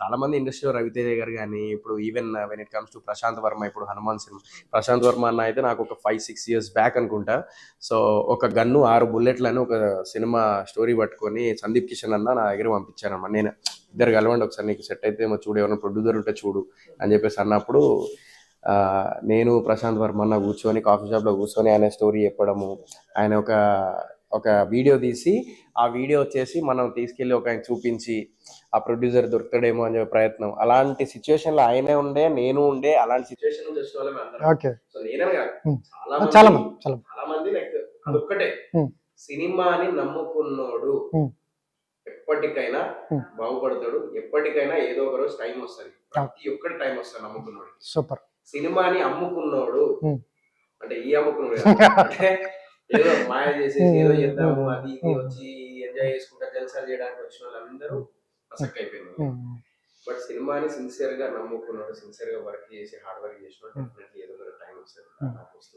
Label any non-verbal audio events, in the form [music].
చాలా మంది ఇండస్ట్రీలో రవితేజ గారు కానీ ఇప్పుడు even when it comes to Prasanth Varma ఇప్పుడు హనుమాన్ సినిమా. ప్రశాంత్ వర్మ అన్న అయితే నాకు ఒక ఫైవ్ సిక్స్ ఇయర్స్ బ్యాక్ అనుకుంటా. సో ఒక గన్ను ఆరు బుల్లెట్లు అని ఒక సినిమా స్టోరీ పట్టుకొని సందీప్ కిషన్ అన్న నా దగ్గర పంపించారన్నమాట. నేను ఇద్దరు కలవండి ఒకసారి నీకు సెట్ అయితే ఏమో చూడు ఎవరైనా ప్రొడ్యూసర్ ఉంటే చూడు అని చెప్పేసి అన్నప్పుడు నేను ప్రశాంత్ వర్మ అన్న కూర్చొని కాఫీ షాప్లో కూర్చొని ఆయన స్టోరీ చెప్పడము ఆయన ఒక ఒక వీడియో తీసి ఆ వీడియో వచ్చేసి మనం తీసుకెళ్ళి ఒక ఆయన చూపించి ఆ ప్రొడ్యూసర్ దొరుకుతాడేమో అని చెప్పే ప్రయత్నం. అలాంటి సిచ్యువేషన్లో ఆయనే ఉండే నేను ఉండే అలాంటి సిచ్యువేషన్. చాలా చాలా మంది అదొక్కటే. సినిమాని నమ్ముకున్నోడు. ఎప్పటికైనా. బాగుపడతాడు. ఎప్పటికైనా ఏదో ఒక రోజు టైం వస్తుంది. ప్రతి ఒక్కటి టైం వస్తుంది నమ్ముకున్నోడు సూపర్. సినిమాని అమ్ముకున్నోడు. అంటే ఈ అమ్ముకున్నాడు [laughs] ఏదో మాయ చేసేసి ఏదో చేద్దాము. అది ఇది వచ్చి ఎంజాయ్ చేసుకుంటా జల్సాలు చేయడానికి వచ్చిన వాళ్ళందరూ అసక్ అయిపోయింది బట్ సినిమాని సిన్సియర్గా నమ్ముకున్నాడు సిన్సియర్గా వర్క్ చేసి హార్డ్ వర్క్ చేసినాడు. డెఫినెట్లీ ఏదో టైం వస్తుంది